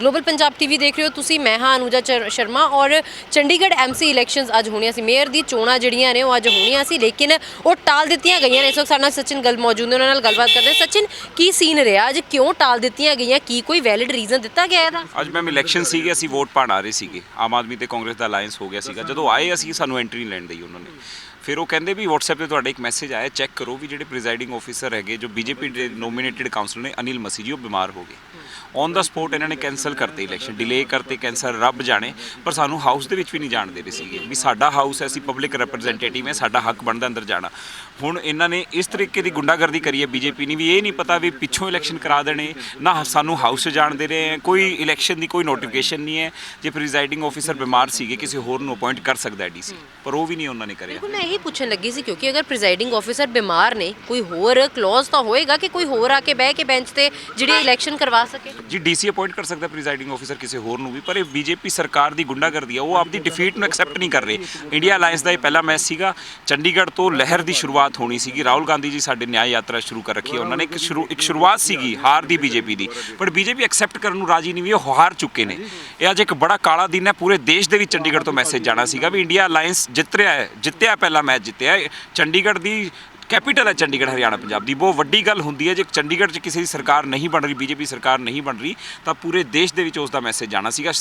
Global Punjab TV ਦੇਖ ਰਹੇ ਹੋ ਤੁਸੀਂ, ਮੈਂ ਹਾਂ ਅਨੂਜਾ ਚਰ- ਸ਼ਰਮਾ ਔਰ ਚੰਡੀਗੜ੍ਹ ਐਮਸੀ ਇਲੈਕਸ਼ਨਸ ਅੱਜ ਹੋਣੀਆਂ ਸੀ। ਮੇਅਰ ਦੀ ਚੋਣਾਂ ਜਿਹੜੀਆਂ ਨੇ ਉਹ ਅੱਜ ਹੋਣੀਆਂ ਸੀ, ਲੇਕਿਨ ਉਹ ਟਾਲ ਦਿੱਤੀਆਂ ਗਈਆਂ ਨੇ। ਇਸ ਵਕਤ ਸਾਡੇ ਨਾਲ ਸਚਿਨ ਗੱਲ ਮੌਜੂਦ ਨੇ, ਉਹਨਾਂ ਨਾਲ ਗੱਲਬਾਤ ਕਰਦੇ ਸਚਿਨ, ਕੀ ਸੀਨ ਰਿਹਾ? ਅੱਜ ਕਿਉਂ ਟਾਲ ਦਿੱਤੀਆਂ ਗਈਆਂ? ਕੀ ਕੋਈ ਵੈਲਿਡ ਰੀਜ਼ਨ ਦਿੱਤਾ ਗਿਆ ਇਹਦਾ? ਅੱਜ ਮੈਮ ਇਲੈਕਸ਼ਨ ਸੀਗੇ, ਅਸੀਂ ਵੋਟ ਪਾਣ ਆ ਰਹੇ ਸੀਗੇ। ਆਮ ਆਦਮੀ ਤੇ ਕਾਂਗਰਸ ਦਾ ਅਲਾਈਅੰਸ ਹੋ ਗਿਆ ਸੀਗਾ। ਜਦੋਂ ਆਏ, ਅਸੀਂ ਸਾਨੂੰ ਐਂਟਰੀ ਲੈਣ ਦਈ ਉਹਨਾਂ ਨੇ। ਫਿਰ ਉਹ ਕਹਿੰਦੇ ਵੀ WhatsApp ਤੇ ਤੁਹਾਡਾ ਇੱਕ ਮੈਸੇਜ ਆਇਆ ਚੈੱਕ ਕਰੋ ਵੀ ਜਿਹੜੇ ਪ੍ਰੀਜ਼ਾਈਡਿੰਗ ਆਫੀਸਰ ਹੈਗੇ, ਜੋ ਬੀਜੇਪੀ ਦੇ ਨੋਮੀਨੇਟਿਡ ਕਾਉਂਸਲਰ ਨੇ, ਅਨਿਲ ਮਸੀ ਜੀ, ਉਹ ਬਿਮਾਰ ਹੋ ਗਏ। ਔਨ ਦਾ ਸਪੋਟ ਇਹਨਾਂ ਨੇ ਕੈਨਸਲ ਕਰਤੇ ਇਲੈਕਸ਼ਨ ਡਿਲੇ ਕਰਤੇ ਕੈਂਸਲ ਰੱਬ ਜਾਣੇ, ਪਰ ਸਾਨੂੰ ਹਾਊਸ ਦੇ ਵਿੱਚ ਵੀ ਨਹੀਂ ਜਾਣ ਦੇ ਰਹੇ ਸੀਗੇ ਵੀ ਸਾਡਾ ਹਾਊਸ ਹੈ, ਅਸੀਂ ਪਬਲਿਕ ਰਿਪਰੈਜ਼ੈਂਟੇਟਿਵ ਹੈ, ਸਾਡਾ ਹੱਕ ਬਣਦਾ ਅੰਦਰ ਜਾਣਾ। ਹੁਣ ਇਹਨਾਂ ਨੇ ਇਸ ਤਰੀਕੇ ਦੀ ਗੁੰਡਾਗਰਦੀ ਕਰੀ ਹੈ ਬੀਜੇਪੀ ਨੇ ਵੀ ਇਹ ਨਹੀਂ ਪਤਾ ਵੀ ਪਿੱਛੋਂ ਇਲੈਕਸ਼ਨ ਕਰਾ ਦੇਣੇ ਨਾ ਸਾਨੂੰ ਹਾਊਸ 'ਚ ਜਾਣ ਦੇ ਰਹੇ ਹੈ ਕੋਈ ਇਲੈਕਸ਼ਨ ਦੀ ਕੋਈ ਨੋਟੀਫਿਕੇਸ਼ਨ ਨਹੀਂ ਹੈ ਜੇ ਪ੍ਰੀਜ਼ਾਈਡਿੰਗ ਆਫੀਸਰ ਬਿਮਾਰ ਸੀਗੇ ਕਿਸੇ ਹੋਰ ਨੂੰ ਅਪਾਇੰਟ ਕਰ ਸਕਦਾ ਡੀਸੀ ਪਰ ਉਹ ਵੀ ਨਹੀਂ ਉਹਨਾਂ ਨੇ ਕਰਿਆ। ਬਿਲਕੁਲ ਮੈਂ ਇਹੀ ਪੁੱਛਣ ਲੱਗੀ ਸੀ ਕਿਉਂਕਿ ਅਗਰ ਪ੍ਰੀਜ਼ਾਈਡਿੰਗ ਆਫੀਸਰ ਬਿਮਾਰ ਨੇ ਕੋਈ ਹੋਰ ਕਲੌਜ਼ ਤਾਂ ਹੋਏਗਾ ਕਿ ਕੋਈ ਹੋਰ ਆ ਕੇ ਬਹਿ ਕੇ ਬੈਂਚ ਤੇ ਜਿਹੜੀ ਇਲੈਕਸ਼ਨ ਕਰਵਾ ਸਕੇ? ਜੀ ਡੀਸੀ ਅਪਾਇੰਟ ਕਰ ਸਕਦਾ ਪ੍ਰੀਜ਼ਾਈਡਿੰਗ ਆਫੀਸਰ ਕਿਸੇ ਹੋਰ ਨੂੰ ਵੀ ਪਰ ਇਹ ਬੀਜੇਪੀ ਸਰਕਾਰ ਦੀ ਗੁੰਡਾਗਰਦੀ ਹੈ ਉਹ ਆਪਦੀ ਡਿਫੀਟ ਨੂੰ ਐਕਸੈਪਟ ਨਹੀਂ ਕਰ ਰਹੇ। ਇੰਡੀਆ ਅਲਾਈਅੰਸ ਦਾ ਇਹ ਪਹਿਲਾ ਮੈਚ ਸੀਗਾ ਚੰਡੀਗੜ੍ਹ ਤੋਂ ਲਹਿਰ ਦੀ ਸ਼ੁਰੂਆਤ ਹੋਣੀ ਸੀਗੀ। ਰਾਹੁਲ ਗਾਂਧੀ ਜੀ ਸਾਡੇ ਨਿਆਂ ਯਾਤਰਾ ਸ਼ੁਰੂ ਕਰ ਰੱਖੀ ਹੈ। ਉਹਨਾਂ ਨੇ ਇੱਕ ਸ਼ੁਰੂ ਇੱਕ ਸ਼ੁਰੂਆਤ ਸੀਗੀ, ਹਾਰ ਦੀ ਬੀਜੇਪੀ ਦੀ। ਪਰ ਬੀਜੇਪੀ ਐਕਸੈਪਟ ਕਰਨ ਨੂੰ ਰਾਜੀ ਨਹੀਂ ਵੀ ਉਹ ਹਾਰ ਚੁੱਕੇ ਨੇ। ਇਹ ਅੱਜ ਇੱਕ ਬੜਾ ਕਾਲਾ ਦਿਨ ਹੈ। ਪੂਰੇ ਦੇਸ਼ ਦੇ ਵਿੱਚ ਚੰਡੀਗੜ੍ਹ ਤੋਂ ਮੈਸੇਜ ਜਾਣਾ ਸੀਗਾ ਵੀ ਇੰਡੀਆ ਅਲਾਈਅੰਸ ਜਿੱਤ ਰਿਹਾ ਹੈ। ਜਿੱਤਿਆ ਪਹਿਲਾ ਮੈਚ ਜਿੱਤਿਆ। ਚੰਡੀਗੜ੍ਹ ਦੀ ਕੈਪੀਟਲ ਹੈ ਚੰਡੀਗੜ੍ਹ ਹਰਿਆਣਾ ਪੰਜਾਬ ਦੀ। ਬਹੁਤ ਵੱਡੀ ਗੱਲ ਹੁੰਦੀ ਹੈ ਜੇ ਚੰਡੀਗੜ੍ਹ 'ਚ ਕਿਸੇ ਦੀ ਸਰਕਾਰ ਨਹੀਂ ਬਣ ਰਹੀ ਬੀਜੇਪੀ ਸਰਕਾਰ ਨਹੀਂ ਬਣ ਰਹੀ ਤਾਂ ਪੂਰੇ ਦੇਸ਼ ਦੇ ਵਿੱਚ ਉਸ ਦਾ ਮੈਸੇਜ ਜਾਣਾ ਸੀਗਾ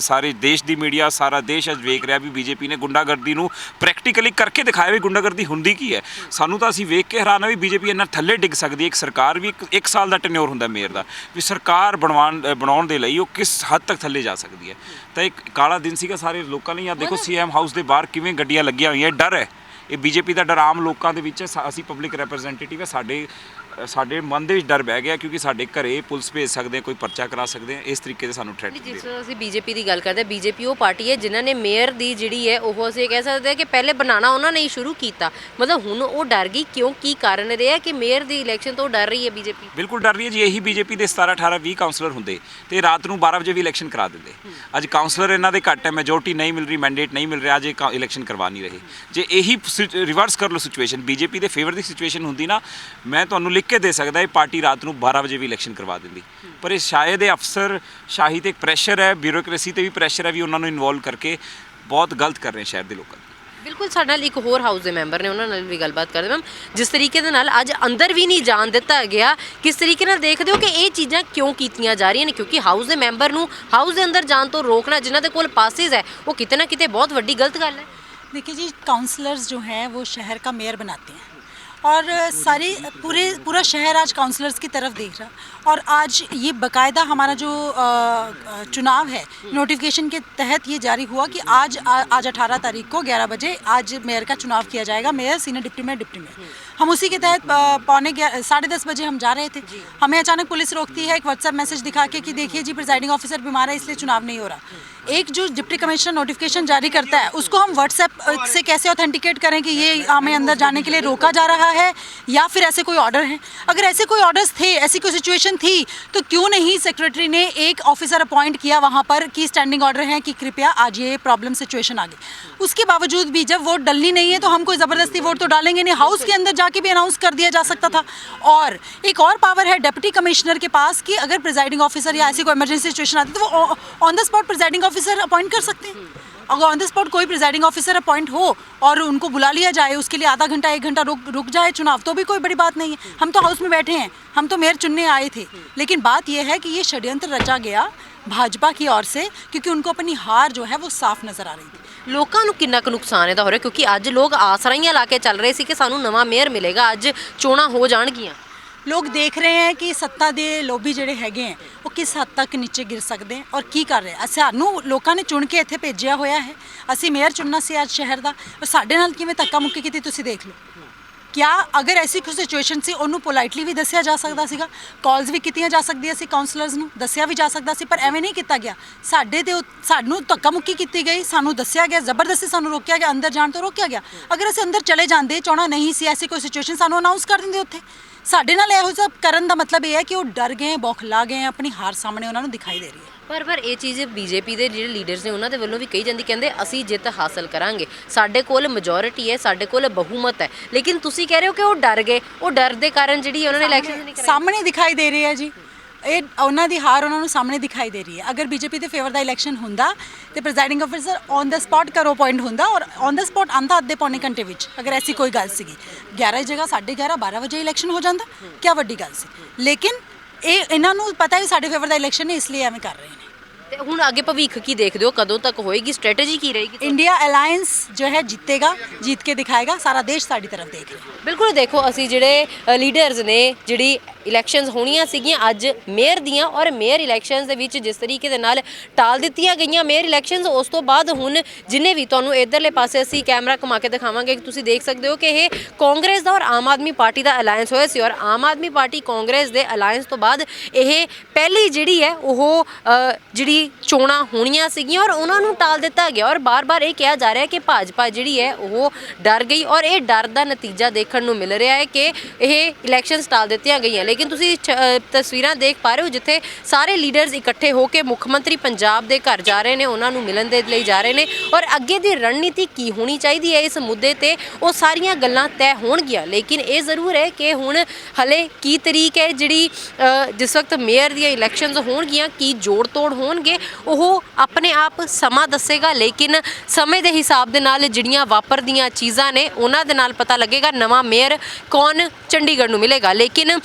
ਸਾਰੇ ਦੇਸ਼ ਦੀ ਮੀਡੀਆ ਸਾਰਾ ਦੇਸ਼ ਅੱਜ ਵੇਖ ਰਿਹਾ ਵੀ ਬੀਜੇਪੀ ਨੇ ਗੁੰਡਾਗਰਦੀ ਨੂੰ ਪ੍ਰੈਕਟੀਕਲੀ ਕਰਕੇ ਦਿਖਾਇਆ ਵੀ ਗੁੰਡਾਗਰਦੀ ਹੁੰਦੀ ਕੀ ਹੈ। ਸਾਨੂੰ ਤਾਂ ਅਸੀਂ ਵੇਖ ਕੇ ਹੈਰਾਨ ਆ ਵੀ ਬੀਜੇਪੀ ਇੰਨਾ ਥੱਲੇ ਡਿੱਗ ਸਕਦੀ ਹੈ। ਇੱਕ ਸਰਕਾਰ ਵੀ ਇੱਕ ਸਾਲ ਦਾ ਟੈਨਿਓਰ ਹੁੰਦਾ ਮੇਅਰ ਦਾ ਵੀ ਸਰਕਾਰ ਬਣਵਾਉਣ ਬਣਾਉਣ ਦੇ ਲਈ ਉਹ ਕਿਸ ਹੱਦ ਤੱਕ ਥੱਲੇ ਜਾ ਸਕਦੀ ਹੈ। ਤਾਂ ਇੱਕ ਕਾਲਾ ਦਿਨ ਸੀਗਾ ਸਾਰੇ ਲੋਕਾਂ ਲਈ। ਆ ਦੇਖੋ ਸੀਐਮ ਹਾਊਸ ਦੇ ਬਾਹਰ ਕਿਵੇਂ ਗੱਡੀਆਂ ਲੱਗੀਆਂ ਹੋਈਆਂ ਡਰ ਹੈ। ਇਹ ਬੀਜੇਪੀ ਦਾ ਡਰਾਮ ਲੋਕਾਂ ਦੇ ਵਿੱਚ ਹੈ ਸਾ- ਅਸੀਂ ਪਬਲਿਕ ਰਿਪਰੈਜ਼ੈਂਟੇਟਿਵ ਹੈ ਸਾਡੇ ਸਾਡੇ ਮਨ ਦੇ ਵਿੱਚ ਡਰ ਬਹਿ ਗਿਆ ਕਿਉਂਕਿ ਸਾਡੇ ਘਰੇ ਪੁਲਿਸ ਭੇਜ ਸਕਦੇ ਆ ਕੋਈ ਪਰਚਾ ਕਰਾ ਸਕਦੇ ਆ ਇਸ ਤਰੀਕੇ ਦੇ ਸਾਨੂੰ ਥ੍ਰੈਟ ਨਹੀਂ, ਜਿਸ ਤਰ੍ਹਾਂ ਅਸੀਂ ਬੀਜੇਪੀ ਦੀ ਗੱਲ ਕਰਦੇ ਹਾਂ। ਬੀਜੇਪੀ ਉਹ ਪਾਰਟੀ ਹੈ ਜਿਨ੍ਹਾਂ ਨੇ ਮੇਅਰ ਦੀ ਜਿਹੜੀ ਹੈ ਉਹ ਅਸੀਂ ਕਹਿ ਸਕਦੇ ਹਾਂ ਕਿ ਪਹਿਲੇ ਬਣਾਉਣਾ ਉਹਨਾਂ ਨੇ ਹੀ ਸ਼ੁਰੂ ਕੀਤਾ। ਮਤਲਬ ਹੁਣ ਉਹ ਡਰ ਗਈ ਕਿਉਂ ਕੀ ਕਾਰਨ ਰਿਹਾ ਕਿ ਮੇਅਰ ਦੀ ਇਲੈਕਸ਼ਨ ਤੋਂ ਡਰ ਰਹੀ ਹੈ ਬੀਜੇਪੀ? ਬਿਲਕੁਲ ਡਰ ਰਹੀ ਹੈ ਜੀ ਇਹੀ ਬੀਜੇਪੀ ਦੇ 17 18 20 ਕਾਉਂਸਲਰ ਹੁੰਦੇ ਤੇ ਰਾਤ ਨੂੰ 12 ਵਜੇ ਵੀ ਇਲੈਕਸ਼ਨ ਕਰਾ ਦਿੰਦੇ। ਅੱਜ ਕਾਉਂਸਲਰ ਇਹਨਾਂ ਦੇ ਘੱਟ ਹੈ ਮੈਜੋਰਟੀ ਨਹੀਂ ਮਿਲ ਰਹੀ ਮੈਂਡੇਟ ਨਹੀਂ ਮਿਲ ਰਿਹਾ ਅੱਜ ਇਲੈਕਸ਼ਨ ਕਰਵਾ ਨਹੀਂ ਰਹੇ। ਜੇ ਇਹੀ ਰਿਵਰਸ ਕਰ ਲਓ ਸਿਚੁਏਸ਼ਨ ਬੀਜੇਪੀ ਦੇ ਫੇਵਰ ਦੀ ਸਿਚੁਏਸ਼ਨ ਹੁੰਦੀ ਨਾ ਮੈਂ ਤੁਹਾਨੂੰ ਲਿਖ ਕੇ ਦੇ ਸਕਦਾ ਇਹ ਪਾਰਟੀ ਰਾਤ ਨੂੰ 12 ਵਜੇ ਵੀ ਇਲੈਕਸ਼ਨ ਕਰਵਾ ਦਿੰਦੀ ਪਰ ਇਹ ਸ਼ਾਇਦ ਇਹ ਅਫਸਰ ਸ਼ਾਹੀ ਤੇ ਇੱਕ ਪ੍ਰੈਸ਼ਰ ਹੈ ਬਿਊਰੋਕ੍ਰੇਸੀ ਤੇ ਵੀ ਪ੍ਰੈਸ਼ਰ ਹੈ ਵੀ ਉਹਨਾਂ ਨੂੰ ਇਨਵੋਲਵ ਕਰਕੇ ਬਹੁਤ ਗਲਤ ਕਰ ਰਹੇ ਸ਼ਹਿਰ ਦੇ ਲੋਕਾਂ ਨੂੰ ਬਿਲਕੁਲ ਸਾਡੇ ਨਾਲ ਇੱਕ ਹੋਰ ਹਾਊਸ ਦੇ ਮੈਂਬਰ ਨੇ ਉਹਨਾਂ ਨਾਲ ਵੀ ਗੱਲਬਾਤ ਕਰਦੇ ਮੈਮ ਜਿਸ ਤਰੀਕੇ ਦੇ ਨਾਲ ਅੱਜ ਅੰਦਰ ਵੀ ਨਹੀਂ ਜਾਣ ਦਿੱਤਾ ਗਿਆ ਕਿਸ ਤਰੀਕੇ ਨਾਲ ਦੇਖਦੇ ਹੋ ਕਿ ਇਹ ਚੀਜ਼ਾਂ ਕਿਉਂ ਕੀਤੀਆਂ ਜਾ ਰਹੀਆਂ ਨੇ ਕਿਉਂਕਿ ਹਾਊਸ ਦੇ ਮੈਂਬਰ ਨੂੰ ਹਾਊਸ ਦੇ ਅੰਦਰ ਜਾਣ ਤੋਂ ਰੋਕਣਾ ਜਿਨ੍ਹਾਂ ਦੇ ਕੋਲ ਪਾਸਿਸ ਹੈ ਉਹ ਕਿਤੇ ਨਾ ਕਿਤੇ ਬਹੁਤ ਵੱਡੀ ਗਲਤ ਗੱਲ ਹੈ देखिए जी काउंसलर्स जो हैं वो शहर का मेयर बनाते हैं और सारी पूरे पूरा शहर आज काउंसलर्स की तरफ़ देख रहा। और आज ये बकायदा हमारा जो चुनाव है नोटिफिकेशन के तहत ये जारी हुआ कि आज आ, आज 18 तारीख को 11 बजे आज मेयर का चुनाव किया जाएगा mayor senior deputy mayor deputy mayor हम उसी के तहत पौने साढ़े दस बजे हम जा रहे थे। हमें अचानक पुलिस रोकती है एक व्हाट्सएप मैसेज दिखा के कि देखिए जी प्रिजाइडिंग ऑफिसर बीमार है इसलिए चुनाव नहीं हो रहा। एक जो डिप्टी कमिश्नर नोटिफिकेशन जारी करता है उसको हम व्हाट्सएप से कैसे ऑथेंटिकेट करें कि ये हमें अंदर जाने के लिए रोका जा रहा है या फिर ऐसे कोई ऑर्डर है? अगर ऐसे कोई ऑर्डर्स थे, ऐसी कोई सिचुएशन थी तो क्यों नहीं सेक्रेटरी ने एक ऑफिसर अपॉइंट किया वहाँ पर कि स्टैंडिंग ऑर्डर है कि कृपया आज ये प्रॉब्लम सिचुएशन आ गई उसके बावजूद भी जब वोट डलनी नहीं है तो हम कोई ज़बरदस्ती वोट तो डालेंगे नहीं। हाउस के अंदर जाके भी अनाउंस कर दिया जा सकता था। और एक और पावर है डेप्टी कमिश्नर के पास कि अगर प्रिजाइडिंग ऑफिसर या ऐसी कोई इमरजेंसी सिचुएशन आती तो वो on the spot presiding officer appoint कर सकते हैं। अगर ऑन द स्पॉट कोई प्रिजाइडिंग ऑफिसर अपॉइंट हो और उनको बुला लिया जाए उसके लिए आधा घंटा एक घंटा रुक रुक जाए चुनाव तो भी कोई बड़ी बात नहीं है हम तो हाउस में बैठे हैं हम तो मेयर चुनने आए थे लेकिन बात यह है कि ये षड्यंत्र रचा गया भाजपा की ओर से क्योंकि उनको अपनी हार जो है वो साफ नजर आ रही थी ਲੋਕਾਂ ਨੂੰ ਕਿੰਨਾ ਕੁ ਨੁਕਸਾਨ ਇਹਦਾ ਹੋ ਰਿਹਾ ਕਿਉਂਕਿ ਅੱਜ ਲੋਕ ਆਸਰਾਈਆਂ ਲਾ ਕੇ ਚੱਲ ਰਹੇ ਸੀ ਕਿ ਸਾਨੂੰ ਨਵਾਂ ਮੇਅਰ ਮਿਲੇਗਾ ਅੱਜ ਚੋਣਾਂ ਹੋ ਜਾਣਗੀਆਂ ਲੋਕ ਦੇਖ ਰਹੇ ਹੈ ਕਿ ਸੱਤਾ ਦੇ ਲੋਭੀ ਜਿਹੜੇ ਹੈਗੇ ਹੈ ਉਹ ਕਿਸ ਹੱਦ ਤੱਕ ਨੀਚੇ ਗਿਰ ਸਕਦੇ ਹੈ ਔਰ ਕੀ ਕਰ ਰਹੇ ਹੈ ਸਾਨੂੰ ਲੋਕਾਂ ਨੇ ਚੁਣ ਕੇ ਇੱਥੇ ਭੇਜਿਆ ਹੋਇਆ ਹੈ ਅਸੀਂ ਮੇਅਰ ਚੁਣਨਾ ਸੀ ਅੱਜ ਸ਼ਹਿਰ ਦਾ ਔਰ ਸਾਡੇ ਨਾਲ ਕਿਵੇਂ ਧੱਕਾ ਮੁੱਕੀ ਕੀਤੀ ਤੁਸੀਂ ਦੇਖ ਲਓ ਕਿਆ ਅਗਰ ਐਸੀ ਕੋਈ ਸਿਚੁਏਸ਼ਨ ਸੀ, ਉਹਨੂੰ ਪੋਲਾਈਟਲੀ ਵੀ ਦੱਸਿਆ ਜਾ ਸਕਦਾ ਸੀਗਾ। ਕਾਲਸ ਵੀ ਕੀਤੀਆਂ ਜਾ ਸਕਦੀਆਂ ਸੀ ਕਾਉਂਸਲਰਸ ਨੂੰ, ਦੱਸਿਆ ਵੀ ਜਾ ਸਕਦਾ ਸੀ, ਪਰ ਐਵੇਂ ਨਹੀਂ ਕੀਤਾ ਗਿਆ। ਸਾਡੇ ਤੇ ਉ- ਸਾਨੂੰ ਧੱਕਾ ਮੁੱਕੀ ਕੀਤੀ ਗਈ, ਸਾਨੂੰ ਦੱਸਿਆ ਗਿਆ, ਜ਼ਬਰਦਸਤੀ ਸਾਨੂੰ ਰੋਕਿਆ ਗਿਆ, ਅੰਦਰ ਜਾਣ ਤੋਂ ਰੋਕਿਆ ਗਿਆ। ਅਗਰ ਅਸੀਂ ਅੰਦਰ ਚਲੇ ਜਾਂਦੇ, ਚਾਹਣਾ ਨਹੀਂ ਸੀ ਐਸੀ ਕੋਈ ਸਿਚੁਏਸ਼ਨ ਸਾਨੂੰ ਅਨਾਉਂਸ ਕਰ ਦਿੰਦੇ ਉੱਥੇ। ਸਾਡੇ ਨਾਲ ਇਹੋ ਜਿਹਾ ਕਰਨ ਦਾ ਮਤਲਬ ਇਹ ਹੈ ਕਿ ਉਹ ਡਰ ਗਏ, ਬੌਖਲਾ ਗਏ, ਆਪਣੀ ਹਾਰ ਸਾਹਮਣੇ ਉਹਨਾਂ ਨੂੰ ਦਿਖਾਈ ਦੇ ਰਹੀ ਹੈ। ਪਰ ਪਰ ਇਹ ਚੀਜ਼ ਬੀਜੇਪੀ ਦੇ ਜਿਹੜੇ ਲੀਡਰਸ ਨੇ ਉਹਨਾਂ ਦੇ ਵੱਲੋਂ ਵੀ ਕਹੀ ਜਾਂਦੀ ਕਹਿੰਦੇ ਅਸੀਂ ਜਿੱਤ ਹਾਸਲ ਕਰਾਂਗੇ। ਸਾਡੇ ਕੋਲ ਮੈਜੋਰਿਟੀ ਹੈ ਸਾਡੇ ਕੋਲ ਬਹੁਮਤ ਹੈ। ਲੇਕਿਨ ਤੁਸੀਂ ਕਹਿ ਰਹੇ ਹੋ ਕਿ ਉਹ ਡਰ ਗਏ ਉਹ ਡਰ ਦੇ ਕਾਰਨ ਜਿਹੜੀ ਉਹਨਾਂ ਨੇ ਇਲੈਕਸ਼ਨ ਨਹੀਂ ਕਰਾਈ। ਸਾਹਮਣੇ ਦਿਖਾਈ ਦੇ ਰਹੀ ਹੈ ਜੀ। ਇਹ ਉਹਨਾਂ ਦੀ ਹਾਰ ਉਹਨਾਂ ਨੂੰ ਸਾਹਮਣੇ ਦਿਖਾਈ ਦੇ ਰਹੀ ਹੈ। ਅਗਰ ਬੀਜੇਪੀ ਦੇ ਫੇਵਰ ਦਾ ਇਲੈਕਸ਼ਨ ਹੁੰਦਾ ਤੇ ਪ੍ਰੈਜ਼ਾਈਡਿੰਗ ਅਫਸਰ ਔਨ ਦਾ ਸਪੌਟ ਕਰੋ ਪੁਆਇੰਟ ਹੁੰਦਾ ਔਰ ਔਨ ਦਾ ਸਪੌਟ ਆਂਦਾ ਅੱਧੇ ਪੌਣੇ ਘੰਟੇ ਵਿੱਚ ਅਗਰ ਐਸੀ ਕੋਈ ਗੱਲ ਸੀਗੀ। 11 ਦੀ ਜਗ੍ਹਾ 11:30 12 ਵਜੇ ਇਲੈਕਸ਼ਨ ਹੋ ਜਾਂਦਾ। ਕੀ ਵੱਡੀ ਗੱਲ ਸੀ। ਲੇਕਿਨ ਇਹ ਇਹਨਾਂ ਨੂੰ ਪਤਾ ਹੈ ਸਾਡੇ ਫੇਵਰ ਦਾ ਇਲੈਕਸ਼ਨ ਹੈ ਇਸ ਲਈ ਐਵੇਂ ਕਰ ਰਹੇ ਨੇ। ਤੇ ਹੁਣ ਅੱਗੇ ਭਵਿੱਖ ਕੀ ਦੇਖਦੇ ਹੋ ਕਦੋਂ ਤੱਕ ਹੋਏਗੀ ਸਟ੍ਰੈਟਜੀ ਕੀ ਰਹੇਗੀ इंडिया अलायंस जो है जीतेगा जीत के दिखाएगा सारा देश साड़ी तरफ देख रहा है ਬਿਲਕੁਲ ਦੇਖੋ ਅਸੀਂ ਜਿਹੜੇ ਲੀਡਰਸ ਨੇ ਜਿਹੜੀ ਇਲੈਕਸ਼ਨਸ ਹੋਣੀਆਂ ਸੀਗੀਆਂ ਅੱਜ ਮੇਅਰ ਦੀਆਂ ਔਰ ਮੇਅਰ ਇਲੈਕਸ਼ਨਸ ਦੇ ਵਿੱਚ ਜਿਸ ਤਰੀਕੇ ਦੇ ਨਾਲ ਟਾਲ ਦਿੱਤੀਆਂ ਗਈਆਂ ਮੇਅਰ ਇਲੈਕਸ਼ਨਸ ਉਸ ਤੋਂ ਬਾਅਦ ਹੁਣ ਜਿੰਨੇ ਵੀ ਤੁਹਾਨੂੰ ਇਧਰਲੇ ਪਾਸੇ ਅਸੀਂ ਕੈਮਰਾ ਘੁਮਾ ਕੇ ਦਿਖਾਵਾਂਗੇ ਕਿ ਤੁਸੀਂ ਦੇਖ ਸਕਦੇ ਹੋ ਕਿ ਇਹ ਕਾਂਗਰਸ ਦਾ ਔਰ ਆਮ ਆਦਮੀ ਪਾਰਟੀ ਦਾ ਅਲਾਈਅੰਸ ਹੋਇਆ ਸੀ ਔਰ ਆਮ ਆਦਮੀ ਪਾਰਟੀ ਕਾਂਗਰਸ ਦੇ ਅਲਾਈਅੰਸ ਤੋਂ ਬਾਅਦ ਇਹ ਪਹਿਲੀ ਜਿਹੜੀ ਹੈ ਉਹ ਅ, ਜਿਹੜੀ ਚੋਣਾਂ ਹੋਣੀਆਂ ਸੀਗੀਆਂ ਔਰ ਉਹਨਾਂ ਨੂੰ ਟਾਲ ਦਿੱਤਾ ਗਿਆ ਔਰ ਬਾਰ-ਬਾਰ ਇਹ ਕਿਹਾ ਜਾ ਰਿਹਾ ਹੈ ਕਿ ਭਾਜਪਾ ਜਿਹੜੀ ਹੈ ਉਹ ਡਰ ਗਈ ਔਰ ਇਹ ਡਰ ਦਾ ਨਤੀਜਾ ਦੇਖਣ ਨੂੰ ਮਿਲ ਰਿਹਾ ਹੈ ਕਿ ਇਹ ਇਲੈਕਸ਼ਨਸ ਟਾਲ ਦਿੱਤੀਆਂ ਗਈਆਂ। ਲੇਕਿਨ ਤੁਸੀਂ ਛ- ਤਸਵੀਰਾਂ ਦੇਖ ਪਾ ਰਹੇ ਹੋ ਜਿੱਥੇ ਸਾਰੇ ਲੀਡਰਸ ਇਕੱਠੇ ਹੋ ਕੇ ਮੁੱਖ ਮੰਤਰੀ ਪੰਜਾਬ ਦੇ ਘਰ ਜਾ ਰਹੇ ਨੇ, ਉਹਨਾਂ ਨੂੰ ਮਿਲਣ ਦੇ ਲਈ ਜਾ ਰਹੇ ਨੇ ਔਰ ਅੱਗੇ ਦੀ ਰਣਨੀਤੀ ਕੀ ਹੋਣੀ ਚਾਹੀਦੀ ਹੈ ਇਸ ਮੁੱਦੇ ਤੇ ਉਹ ਸਾਰੀਆਂ ਗੱਲਾਂ ਤੈਅ ਹੋਣਗੀਆਂ। ਲੇਕਿਨ ਇਹ ਜ਼ਰੂਰ ਹੈ ਕਿ ਹੁਣ ਹਲੇ ਕੀ ਤਰੀਕ ਹੈ ਜਿਹੜੀ ਜਿਸ ਵਕਤ ਮੇਅਰ ਦੀਆਂ ਇਲੈਕਸ਼ਨਸ ਹੋਣਗੀਆਂ, ਕੀ ਜੋੜ ਤੋੜ ਹੋਣਗੇ ਉਹ ਆਪਣੇ ਆਪ ਸਮਾਂ ਦੱਸੇਗਾ, ਲੇਕਿਨ ਸਮੇਂ ਦੇ ਹਿਸਾਬ ਦੇ ਨਾਲ ਜਿਹੜੀਆਂ ਵਾਪਰਦੀਆਂ ਚੀਜ਼ਾਂ ਨੇ, ਉਹਨਾਂ ਦੇ ਨਾਲ ਪਤਾ ਲੱਗੇਗਾ ਨਵਾਂ ਮੇਅਰ ਕੌਣ ਚੰਡੀਗੜ੍ਹ ਨੂੰ ਮਿਲੇਗਾ। ਲੇਕਿਨ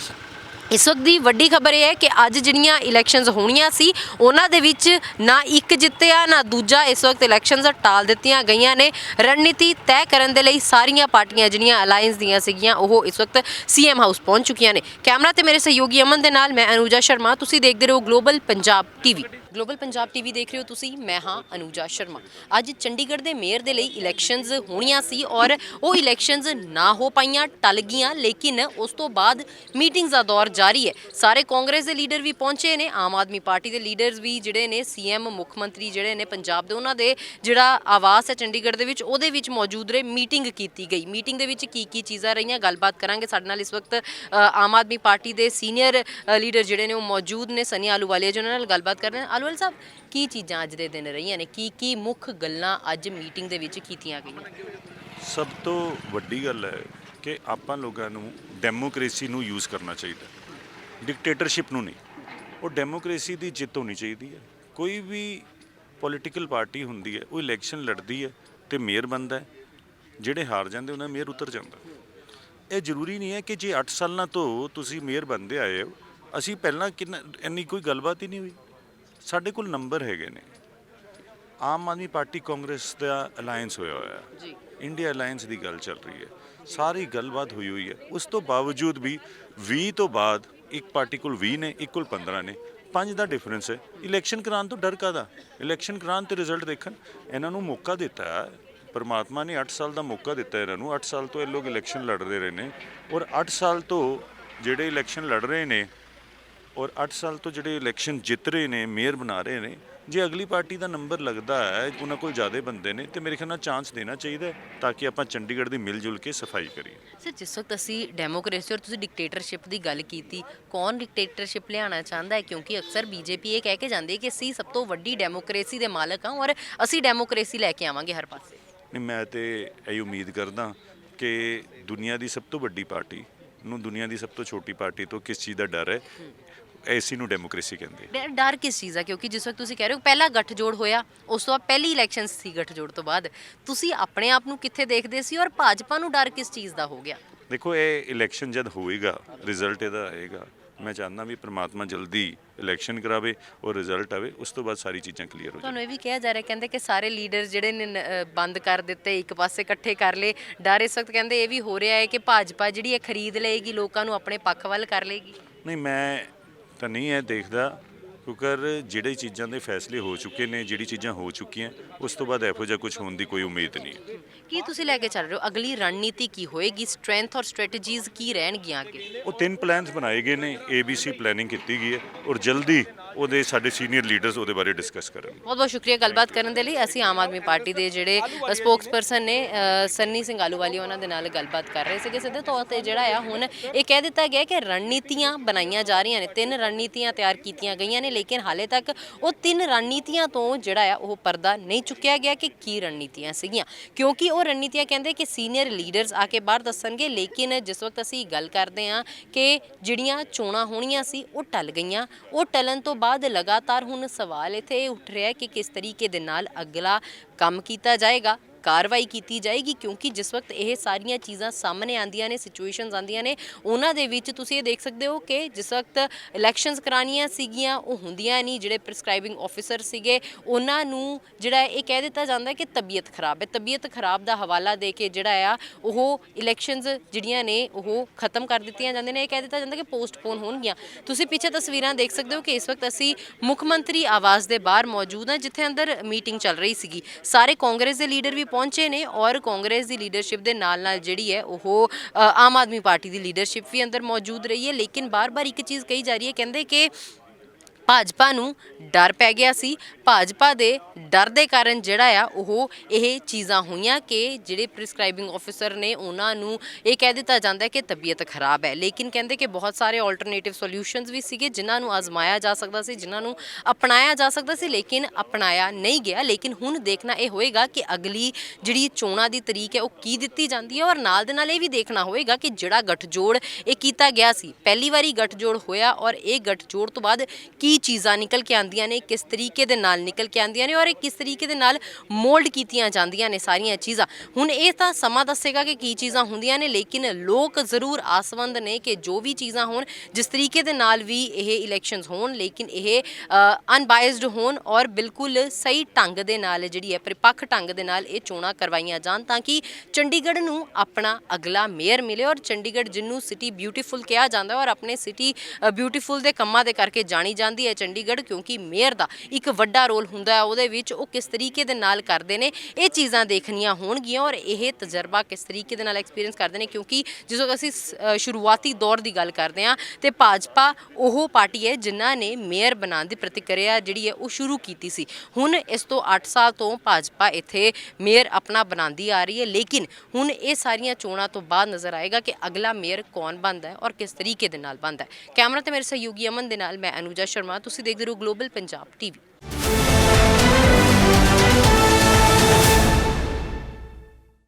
ਇਸ ਵਕਤ ਦੀ ਵੱਡੀ ਖਬਰ ਇਹ ਹੈ ਕਿ ਅੱਜ ਜਿਹੜੀਆਂ ਇਲੈਕਸ਼ਨਸ ਹੋਣੀਆਂ ਸੀ, ਉਹਨਾਂ ਦੇ ਵਿੱਚ ਨਾ ਇੱਕ ਜਿੱਤਿਆ, ਨਾ ਦੂਜਾ ਇਸ ਵਕਤ ਇਲੈਕਸ਼ਨਸ ਟਾਲ ਦਿੱਤੀਆਂ ਗਈਆਂ ਨੇ। ਰਣਨੀਤੀ ਤੈਅ ਕਰਨ ਦੇ ਲਈ ਸਾਰੀਆਂ ਪਾਰਟੀਆਂ ਜਿਹੜੀਆਂ ਅਲਾਈਅੰਸ ਦੀਆਂ ਸੀਗੀਆਂ, ਉਹ ਇਸ ਵਕਤ ਸੀਐਮ ਹਾਊਸ ਪਹੁੰਚ ਚੁੱਕੀਆਂ ਨੇ। ਕੈਮਰਾ ਤੇ ਮੇਰੇ ਸਹਿਯੋਗੀ ਅਮਨ ਦੇ ਨਾਲ, ਮੈਂ ਅਨੂਜਾ ਸ਼ਰਮਾ, ਤੁਸੀਂ ਦੇਖਦੇ ਰਹੋ global Punjab TV global Punjab TV ਦੇਖ ਰਹੇ ਹੋ ਤੁਸੀਂ, ਮੈਂ ਹਾਂ ਅਨੂਜਾ ਸ਼ਰਮਾ। ਅੱਜ ਚੰਡੀਗੜ੍ਹ ਦੇ ਮੇਅਰ ਦੇ ਲਈ ਇਲੈਕਸ਼ਨਸ ਹੋਣੀਆਂ ਸੀ ਔਰ ਉਹ ਇਲੈਕਸ਼ਨਸ ਨਾ ਹੋ ਪਾਈਆਂ, ਟਲ ਗਈਆਂ, ਲੇਕਿਨ ਉਸ ਤੋਂ ਬਾਅਦ ਮੀਟਿੰਗਸ ਦਾ ਦੌਰ ਜਾਰੀ ਹੈ। ਸਾਰੇ ਕਾਂਗਰਸ ਦੇ ਲੀਡਰ ਵੀ ਪਹੁੰਚੇ ਨੇ, ਆਮ ਆਦਮੀ ਪਾਰਟੀ ਦੇ ਲੀਡਰਸ ਵੀ ਜਿਹੜੇ ਨੇ, ਸੀਐਮ, ਮੁੱਖ ਮੰਤਰੀ ਜਿਹੜੇ ਨੇ ਪੰਜਾਬ ਦੇ, ਉਹਨਾਂ ਦੇ ਜਿਹੜਾ ਆਵਾਸ ਹੈ ਚੰਡੀਗੜ੍ਹ ਦੇ ਵਿੱਚ, ਉਹਦੇ ਵਿੱਚ ਮੌਜੂਦ ਰਹੇ ਮੀਟਿੰਗ ਕੀਤੀ ਗਈ। ਮੀਟਿੰਗ ਦੇ ਵਿੱਚ ਕੀ ਕੀ ਚੀਜ਼ਾਂ ਰਹੀਆਂ, ਗੱਲਬਾਤ ਕਰਾਂਗੇ। ਸਾਡੇ ਨਾਲ ਇਸ ਵਕਤ ਆਮ ਆਦਮੀ ਪਾਰਟੀ ਦੇ ਸੀਨੀਅਰ ਲੀਡਰ ਜਿਹੜੇ ਨੇ ਉਹ ਮੌਜੂਦ ਨੇ, ਸਨੀ ਆਲੂਵਾਲੀਆ ਜੀ, ਉਹਨਾਂ ਨਾਲ ਗੱਲਬਾਤ ਕਰ ਰਹੇ ਨੇ ਸਾਹਿਬ, ਕੀ ਚੀਜ਼ਾਂ ਅੱਜ ਦੇ ਦਿਨ ਰਹੀਆਂ ਨੇ? ਕੀ ਕੀ ਮੁੱਖ ਗੱਲਾਂ ਅੱਜ ਮੀਟਿੰਗ ਦੇ ਵਿੱਚ ਕੀਤੀਆਂ ਗਈਆਂ? ਸਭ ਤੋਂ ਵੱਡੀ ਗੱਲ ਹੈ ਕਿ ਆਪਾਂ ਲੋਕਾਂ ਨੂੰ ਡੈਮੋਕ੍ਰੇਸੀ ਨੂੰ ਯੂਜ਼ ਕਰਨਾ ਚਾਹੀਦਾ ਡਿਕਟੇਟਰਸ਼ਿਪ ਨੂੰ ਨਹੀਂ। ਉਹ ਡੈਮੋਕ੍ਰੇਸੀ ਦੀ ਜਿੱਤ ਹੋਣੀ ਚਾਹੀਦੀ ਹੈ। ਕੋਈ ਵੀ ਪੋਲੀਟੀਕਲ ਪਾਰਟੀ ਹੁੰਦੀ ਹੈ, ਉਹ ਇਲੈਕਸ਼ਨ ਲੜਦੀ ਹੈ ਤੇ ਮੇਅਰ ਬਣਦਾ ਹੈ। ਜਿਹੜੇ ਹਾਰ ਜਾਂਦੇ, ਉਹਨਾਂ ਮੇਅਰ ਉਤਰ ਜਾਂਦਾ ਇਹ ਜ਼ਰੂਰੀ ਨਹੀਂ ਹੈ ਕਿ ਜੇ 8 ਸਾਲਾਂ ਤੋਂ ਤੁਸੀਂ ਮੇਅਰ ਬਣਦੇ ਆਏ ਹੋ, ਅਸੀਂ ਪਹਿਲਾਂ ਕਿੰਨਾ, ਇੰਨੀ ਕੋਈ ਗੱਲਬਾਤ ਹੀ ਨਹੀਂ ਹੋਈ। ਸਾਡੇ ਕੋਲ ਨੰਬਰ ਹੈਗੇ ਨੇ। ਆਮ ਆਦਮੀ ਪਾਰਟੀ ਕਾਂਗਰਸ ਦਾ ਅਲਾਈਅੰਸ ਹੋਇਆ ਹੋਇਆ। ਹੈ ਜੀ। ਇੰਡੀਆ ਅਲਾਈਅੰਸ ਦੀ ਗੱਲ ਚੱਲ ਰਹੀ ਹੈ। ਸਾਰੀ ਗੱਲਬਾਤ ਹੋਈ ਹੋਈ ਹੈ। ਉਸ ਤੋਂ ਬਾਵਜੂਦ ਵੀ 20 ਤੋਂ ਬਾਅਦ ਇੱਕ ਪਾਰਟੀ ਕੋਲ 20 ਨੇ ਇੱਕ ਕੋਲ 15 ਨੇ। ਪੰਜ ਦਾ ਡਿਫਰੈਂਸ ਹੈ। ਇਲੈਕਸ਼ਨ ਕਰਾਉਣ ਤੋਂ ਡਰ ਕਾਦਾ ਇਲੈਕਸ਼ਨ ਕਰਾਉਣ ਤੇ ਰਿਜ਼ਲਟ ਦੇਖਣ। ਇਹਨਾਂ ਨੂੰ ਮੌਕਾ ਦਿੱਤਾ ਪਰਮਾਤਮਾ ਨੇ 8 ਸਾਲ ਦਾ ਮੌਕਾ ਦਿੱਤਾ ਇਹਨਾਂ ਨੂੰ। 8 ਸਾਲ ਤੋਂ ਇਹ ਲੋਕ ਇਲੈਕਸ਼ਨ ਲੜਦੇ ਰਹੇ ਨੇ। ਔਰ 8 ਸਾਲ ਤੋਂ ਜਿਹੜੇ ਇਲੈਕਸ਼ਨ ਲੜ ਰਹੇ ਨੇ ਔਰ 8 ਸਾਲ ਤੋਂ ਜਿਹੜੇ ਇਲੈਕਸ਼ਨ ਜਿੱਤ ਰਹੇ ਨੇ ਮੇਅਰ ਬਣਾ ਰਹੇ ਨੇ ਜੇ ਅਗਲੀ ਪਾਰਟੀ ਦਾ ਨੰਬਰ ਲੱਗਦਾ ਹੈ ਉਹਨਾਂ ਕੋਲ ਜ਼ਿਆਦਾ ਬੰਦੇ ਨੇ ਤੇ ਮੇਰੇ ਖਿਆਲ ਨਾਲ ਚਾਂਸ ਦੇਣਾ ਚਾਹੀਦਾ ਹੈ ਤਾਂ ਕਿ ਆਪਾਂ ਚੰਡੀਗੜ੍ਹ ਦੀ ਮਿਲ ਜੁਲ ਕੇ ਸਫ਼ਾਈ ਕਰੀਏ। ਸਰ ਜਿਸ ਵਕਤ ਅਸੀਂ ਡੈਮੋਕ੍ਰੇਸੀ ਔਰ ਤੁਸੀਂ ਡਿਕਟੇਟਰਸ਼ਿਪ ਦੀ ਗੱਲ ਕੀਤੀ ਕੌਣ ਡਿਕਟੇਟਰਸ਼ਿਪ ਲਿਆਉਣਾ ਚਾਹੁੰਦਾ ਹੈ? ਕਿਉਂਕਿ ਅਕਸਰ ਬੀਜੇਪੀ ਇਹ ਕਹਿ ਕੇ ਜਾਂਦੀ ਹੈ ਕਿ ਅਸੀਂ ਸਭ ਤੋਂ ਵੱਡੀ ਡੈਮੋਕ੍ਰੇਸੀ ਦੇ ਮਾਲਕ ਹਾਂ ਔਰ ਅਸੀਂ ਡੈਮੋਕ੍ਰੇਸੀ ਲੈ ਕੇ ਆਵਾਂਗੇ ਹਰ ਪਾਸੇ। ਨਹੀਂ ਮੈਂ ਤੇ ਇਹ ਉਮੀਦ ਕਰਦਾ ਕਿ ਦੁਨੀਆ ਦੀ ਸਭ ਤੋਂ ਵੱਡੀ ਪਾਰਟੀ ਨੂੰ ਦੁਨੀਆ ਦੀ ਸਭ ਤੋਂ ਛੋਟੀ ਪਾਰਟੀ ਤੋਂ ਕਿਸ ਚੀਜ਼ ਦਾ ਡਰ ਹੈ? ਐਸੀ ਨੂੰ ਡੈਮੋਕ੍ਰੇਸੀ ਕਹਿੰਦੇ ਡਰ- ਡਰ ਕਿਸ ਚੀਜ਼ ਦਾ? ਕਿਉਂਕਿ ਜਿਸ ਵਕਤ ਤੁਸੀਂ ਕਹਿ ਰਹੇ ਹੋ ਪਹਿਲਾ ਗੱਠਜੋੜ ਹੋਇਆ ਉਸ ਤੋਂ ਬਾਅਦ ਪਹਿਲੀ ਇਲੈਕਸ਼ਨ ਸੀ ਗੱਠਜੋੜ ਤੋਂ ਬਾਅਦ। ਤੁਸੀਂ ਆਪਣੇ ਆਪ ਨੂੰ ਕਿੱਥੇ ਦੇਖਦੇ ਸੀ ਔਰ ਭਾਜਪਾ ਨੂੰ ਡਰ ਕਿਸ ਚੀਜ਼ ਦਾ ਹੋ ਗਿਆ? ਦੇਖੋ ਇਹ ਇਲੈਕਸ਼ਨ ਜਦ ਹੋਏਗਾ ਰਿਜ਼ਲਟ ਇਹਦਾ ਆਏਗਾ। ਮੈਂ ਚਾਹੁੰਦਾ ਵੀ ਪ੍ਰਮਾਤਮਾ ਜਲਦੀ ਇਲੈਕਸ਼ਨ ਕਰਾਵੇ ਔਰ ਰਿਜ਼ਲਟ ਆਵੇ ਉਸ ਤੋਂ ਬਾਅਦ ਸਾਰੀ ਚੀਜ਼ਾਂ ਕਲੀਅਰ ਹੋ ਜਾਣ ਤੁਹਾਨੂੰ ਇਹ ਵੀ ਕਿਹਾ ਜਾ ਰਿਹਾ ਕਹਿੰਦੇ ਕਿ ਸਾਰੇ ਲੀਡਰ ਜਿਹੜੇ ਨੇ ਨ- ਅ, ਬੰਦ ਕਰ ਦਿੱਤੇ ਇੱਕ ਪਾਸੇ ਇਕੱਠੇ ਕਰ ਲਏ। ਡਰ ਇਸ ਵਕਤ ਕਹਿੰਦੇ ਇਹ ਵੀ ਹੋ ਰਿਹਾ ਹੈ ਕਿ ਭਾਜਪਾ ਜਿਹੜੀ ਹੈ ਖਰੀਦ ਲਏਗੀ ਲੋਕਾਂ ਨੂੰ ਆਪਣੇ ਪੱਖ ਵੱਲ ਕਰ ਲਏਗੀ। ਨਹੀਂ ਮੈਂ ਤਾਂ ਨਹੀਂ ਇਹ ਦੇਖਦਾ ਕਿਉਂਕਿ ਜਿਹੜੇ ਚੀਜ਼ਾਂ ਦੇ ਫੈਸਲੇ ਹੋ ਚੁੱਕੇ ਨੇ ਜਿਹੜੀ ਚੀਜ਼ਾਂ ਹੋ ਚੁੱਕੀਆਂ ਉਸ ਤੋਂ ਬਾਅਦ ਇਹੋ ਜਿਹਾ ਕੁਝ ਹੋਣ ਦੀ ਕੋਈ ਉਮੀਦ ਨਹੀਂ ਹੈ। ਕੀ ਤੁਸੀਂ ਲੈ ਕੇ ਚੱਲ ਰਹੇ ਹੋ? ਅਗਲੀ ਰਣਨੀਤੀ ਕੀ ਹੋਏਗੀ? ਸਟਰੈਂਥ ਔਰ ਸਟ੍ਰੈਟਜੀਜ਼ ਕੀ ਰਹਿਣਗੀਆਂ ਅੱਗੇ? ਉਹ ਤਿੰਨ ਪਲਾਨਸ ਬਣਾਏ ਗਏ ਨੇ ABC ਪਲੈਨਿੰਗ ਕੀਤੀ ਗਈ ਹੈ ਔਰ ਜਲਦੀ ਉਹਦੇ ਸਾਡੇ ਸੀਨੀਅਰ ਲੀਡਰਸ ਉਹਦੇ ਬਾਰੇ ਡਿਸਕਸ ਕਰਨ। ਬਹੁਤ ਬਹੁਤ ਸ਼ੁਕਰੀਆ ਗੱਲਬਾਤ ਕਰਨ ਦੇ ਲਈ। ਅਸੀਂ ਆਮ ਆਦਮੀ ਪਾਰਟੀ ਦੇ ਜਿਹੜੇ ਸਪੋਕਸਪਰਸਨ ਨੇ ਸੰਨੀ ਸਿੰਘ ਆਲੂਵਾਲੀ, ਉਹਨਾਂ ਦੇ ਨਾਲ ਗੱਲਬਾਤ ਕਰ ਰਹੇ ਸੀਗੇ। ਸਿੱਧੇ ਤੌਰ ਤੇ ਜਿਹੜਾ ਆ, ਹੁਣ ਇਹ ਕਹਿ ਦਿੱਤਾ ਗਿਆ ਕਿ ਰਣਨੀਤੀਆਂ ਬਣਾਈਆਂ ਜਾ ਰਹੀਆਂ ਨੇ। ਤਿੰਨ ਰਣਨੀਤੀਆਂ ਤਿਆਰ ਕੀਤੀਆਂ ਗਈਆਂ ਨੇ, ਲੇਕਿਨ ਹਾਲੇ ਤੱਕ ਉਹ ਤਿੰਨ ਰਣਨੀਤੀਆਂ ਤੋਂ ਜਿਹੜਾ ਆ, ਉਹ ਪਰਦਾ ਨਹੀਂ ਚੁੱਕਿਆ ਗਿਆ ਕਿ ਕੀ ਰਣਨੀਤੀਆਂ ਸੀਗੀਆਂ। ਕਿਉਂਕਿ ਉਹ ਰਣਨੀਤੀਆਂ ਕਹਿੰਦੇ ਕਿ ਸੀਨੀਅਰ ਲੀਡਰਸ ਆ ਕੇ ਬਾਹਰ ਦੱਸਣਗੇ, ਲੇਕਿਨ ਜਿਸ ਵਕਤ ਅਸੀਂ ਗੱਲ ਕਰਦੇ ਹਾਂ ਕਿ ਜਿਹੜੀਆਂ ਚੋਣਾਂ ਹੋਣੀਆਂ ਸੀ, ਉਹ ਟਲ ਗਈਆਂ। ਉਹ ਟਲਣ ਤੋਂ ਬਾਅਦ ਲਗਾਤਾਰ ਹੁਣ ਸਵਾਲ ਇੱਥੇ ਇਹ ਉੱਠ ਰਿਹਾ ਕਿ ਕਿਸ ਤਰੀਕੇ ਦੇ ਨਾਲ ਅਗਲਾ ਕੰਮ ਕੀਤਾ ਜਾਏਗਾ। ਕਾਰਵਾਈ ਕੀਤੀ ਜਾਏਗੀ, ਕਿਉਂਕਿ ਜਿਸ ਵਕਤ ਇਹ ਸਾਰੀਆਂ ਚੀਜ਼ਾਂ ਸਾਹਮਣੇ ਆਉਂਦੀਆਂ ਨੇ ਸਿਚੁਏਸ਼ਨਸ ਆਉਂਦੀਆਂ ਨੇ, ਉਹਨਾਂ ਦੇ ਵਿੱਚ ਤੁਸੀਂ ਇਹ ਦੇਖ ਸਕਦੇ ਹੋ ਕਿ ਜਿਸ ਵਕਤ ਇਲੈਕਸ਼ਨਸ ਕਰਾਉਣੀਆਂ ਸੀਗੀਆਂ, ਉਹ ਹੁੰਦੀਆਂ ਨਹੀਂ, ਜਿਹੜੇ ਪ੍ਰਿਸਕ੍ਰਾਈਬਿੰਗ ਆਫੀਸਰ ਸੀਗੇ, ਉਹਨਾਂ ਨੂੰ ਜਿਹੜਾ ਇਹ ਕਹਿ ਦਿੱਤਾ ਜਾਂਦਾ ਕਿ ਤਬੀਅਤ ਖਰਾਬ ਹੈ। ਤਬੀਅਤ ਖਰਾਬ ਦਾ ਹਵਾਲਾ ਦੇ ਕੇ ਜਿਹੜਾ ਆ, ਉਹ ਇਲੈਕਸ਼ਨਸ ਜਿਹੜੀਆਂ ਨੇ, ਉਹ ਖਤਮ ਕਰ ਦਿੱਤੀਆਂ ਜਾਂਦੀਆਂ ਨੇ। ਇਹ ਕਹਿ ਦਿੱਤਾ ਜਾਂਦਾ ਕਿ ਪੋਸਟਪੋਨ ਹੋਣਗੀਆਂ। ਤੁਸੀਂ ਪਿੱਛੇ ਤਸਵੀਰਾਂ ਦੇਖ ਸਕਦੇ ਹੋ ਕਿ ਇਸ ਵਕਤ ਅਸੀਂ ਮੁੱਖ ਮੰਤਰੀ ਆਵਾਜ਼ ਦੇ ਬਾਹਰ ਮੌਜੂਦ ਹਾਂ, ਜਿੱਥੇ ਅੰਦਰ ਮੀਟਿੰਗ ਚੱਲ ਰਹੀ ਸੀਗੀ। ਸਾਰੇ ਕਾਂਗਰਸ ਦੇ ਲੀਡਰ ਵੀ ਪਹੁੰਚੇ ਨੇ ਔਰ ਕਾਂਗਰਸ ਦੀ ਲੀਡਰਸ਼ਿਪ ਦੇ ਨਾਲ ਨਾਲ ਜਿਹੜੀ ਹੈ ਉਹ ਆਮ ਆਦਮੀ ਪਾਰਟੀ ਦੀ ਲੀਡਰਸ਼ਿਪ ਵੀ ਅੰਦਰ ਮੌਜੂਦ ਰਹੀ ਹੈ। ਲੇਕਿਨ ਬਾਰ-ਬਾਰ ਇੱਕ ਚੀਜ਼ ਕਹੀ ਜਾ ਰਹੀ ਹੈ, ਕਹਿੰਦੇ ਕਿ ਭਾਜਪਾ ਨੂੰ ਡਰ ਪੈ ਗਿਆ ਸੀ। ਭਾਜਪਾ ਦੇ ਡਰ ਦੇ ਕਾਰਨ ਜਿਹੜਾ ਆ, ਉਹ ਇਹ ਚੀਜ਼ਾਂ ਹੋਈਆਂ ਕਿ ਜਿਹੜੇ ਪ੍ਰਿਸਕ੍ਰਾਈਬਿੰਗ ਆਫੀਸਰ ਨੇ, ਉਹਨਾਂ ਨੂੰ ਇਹ ਕਹਿ ਦਿੱਤਾ ਜਾਂਦਾ ਕਿ ਤਬੀਅਤ ਖਰਾਬ ਹੈ। ਲੇਕਿਨ ਕਹਿੰਦੇ ਕਿ ਬਹੁਤ ਸਾਰੇ ਆਲਟਰਨੇਟਿਵ ਸੋਲੂਸ਼ਨਸ ਵੀ ਸੀਗੇ, ਜਿਨ੍ਹਾਂ ਨੂੰ ਆਜ਼ਮਾਇਆ ਜਾ ਸਕਦਾ ਸੀ, ਜਿਨ੍ਹਾਂ ਨੂੰ ਅਪਣਾਇਆ ਜਾ ਸਕਦਾ ਸੀ, ਲੇਕਿਨ ਅਪਣਾਇਆ ਨਹੀਂ ਗਿਆ। ਲੇਕਿਨ ਹੁਣ ਦੇਖਣਾ ਇਹ ਹੋਏਗਾ ਕਿ ਅਗਲੀ ਜਿਹੜੀ ਚੋਣਾਂ ਦੀ ਤਰੀਕ ਹੈ, ਉਹ ਕੀ ਦਿੱਤੀ ਜਾਂਦੀ ਹੈ ਔਰ ਨਾਲ ਦੇ ਨਾਲ ਇਹ ਵੀ ਦੇਖਣਾ ਹੋਏਗਾ ਕਿ ਜਿਹੜਾ ਗਠਜੋੜ ਇਹ ਕੀਤਾ ਗਿਆ ਸੀ, ਪਹਿਲੀ ਵਾਰੀ ਗਠਜੋੜ ਹੋਇਆ ਔਰ ਇਹ ਗਠਜੋੜ ਤੋਂ ਬਾਅਦ ਕੀ ਕੀ ਚੀਜ਼ਾਂ ਨਿਕਲ ਕੇ ਆਉਂਦੀਆਂ ਨੇ, ਕਿਸ ਤਰੀਕੇ ਦੇ ਨਾਲ ਨਿਕਲ ਕੇ ਆਉਂਦੀਆਂ ਨੇ ਔਰ ਇਹ ਕਿਸ ਤਰੀਕੇ ਦੇ ਨਾਲ ਮੋਲਡ ਕੀਤੀਆਂ ਜਾਂਦੀਆਂ ਨੇ ਸਾਰੀਆਂ ਚੀਜ਼ਾਂ। ਹੁਣ ਇਹ ਤਾਂ ਸਮਾਂ ਦੱਸੇਗਾ ਕਿ ਕੀ ਚੀਜ਼ਾਂ ਹੁੰਦੀਆਂ ਨੇ, ਲੇਕਿਨ ਲੋਕ ਜ਼ਰੂਰ ਆਸਵੰਦ ਨੇ ਕਿ ਜੋ ਵੀ ਚੀਜ਼ਾਂ ਹੋਣ, ਜਿਸ ਤਰੀਕੇ ਦੇ ਨਾਲ ਵੀ ਇਹ ਇਲੈਕਸ਼ਨਸ ਹੋਣ, ਲੇਕਿਨ ਇਹ ਅਨਬਾਇਸਡ ਹੋਣ ਔਰ ਬਿਲਕੁਲ ਸਹੀ ਢੰਗ ਦੇ ਨਾਲ ਜਿਹੜੀ ਹੈ, ਪਰਿਪੱਖ ਢੰਗ ਦੇ ਨਾਲ ਇਹ ਚੋਣਾਂ ਕਰਵਾਈਆਂ ਜਾਣ ਤਾਂ ਕਿ ਚੰਡੀਗੜ੍ਹ ਨੂੰ ਆਪਣਾ ਅਗਲਾ ਮੇਅਰ ਮਿਲੇ ਔਰ ਚੰਡੀਗੜ੍ਹ ਜਿਹਨੂੰ ਸਿਟੀ ਬਿਊਟੀਫੁਲ ਕਿਹਾ ਜਾਂਦਾ ਔਰ ਆਪਣੇ ਸਿਟੀ ਬਿਊਟੀਫੁਲ ਦੇ ਕੰਮਾਂ ਦੇ ਕਰਕੇ ਜਾਣੀ ਜਾਂਦੀ ਹੈ ਚੰਡੀਗੜ੍ਹ, ਕਿਉਂਕਿ ਮੇਅਰ ਦਾ ਇੱਕ ਵੱਡਾ ਰੋਲ ਹੁੰਦਾ ਹੈ, ਉਹਦੇ ਵਿੱਚ ਉਹ ਕਿਸ ਤਰੀਕੇ ਦੇ ਨਾਲ ਕਰਦੇ ਨੇ, ਇਹ ਚੀਜ਼ਾਂ ਦੇਖਣੀਆਂ ਹੋਣਗੀਆਂ ਔਰ ਇਹ ਤਜਰਬਾ ਕਿਸ ਤਰੀਕੇ ਦੇ ਨਾਲ ਐਕਸਪੀਰੀਅੰਸ ਕਰਦੇ ਨੇ, ਕਿਉਂਕਿ ਜਦੋਂ ਅਸੀਂ ਸ਼ੁਰੂਆਤੀ ਦੌਰ ਦੀ ਗੱਲ ਕਰਦੇ ਹਾਂ, ਤੇ ਭਾਜਪਾ ਉਹ ਪਾਰਟੀ ਹੈ ਜਿਨ੍ਹਾਂ ਨੇ ਮੇਅਰ ਬਣਾਉਣ ਦੀ ਪ੍ਰਤੀਕਿਰਿਆ ਜਿਹੜੀ ਹੈ ਉਹ ਸ਼ੁਰੂ ਕੀਤੀ ਸੀ। ਹੁਣ ਇਸ ਤੋਂ 8 ਸਾਲ ਤੋਂ ਭਾਜਪਾ ਇੱਥੇ ਮੇਅਰ ਆਪਣਾ ਬਣਾਉਂਦੀ ਆ ਰਹੀ ਹੈ, ਲੇਕਿਨ ਹੁਣ ਇਹ ਸਾਰੀਆਂ ਚੋਣਾਂ ਤੋਂ ਬਾਅਦ ਨਜ਼ਰ ਆਏਗਾ ਕਿ ਅਗਲਾ ਮੇਅਰ ਕੌਣ ਬਣਦਾ ਹੈ ਔਰ ਕਿਸ ਤਰੀਕੇ ਦੇ ਨਾਲ ਬਣਦਾ ਹੈ। ਕੈਮਰਾ ਤੇ ਮੇਰੇ ਸਹਿਯੋਗੀ ਅਮਨ ਦੇ ਨਾਲ ਮੈਂ ਅਨੁਜਾ ਸ਼ਰਮਾ। ਤੁਸੀਂ ਦੇਖਦੇ ਰਹੋ ਗਲੋਬਲ ਪੰਜਾਬ ਟੀਵੀ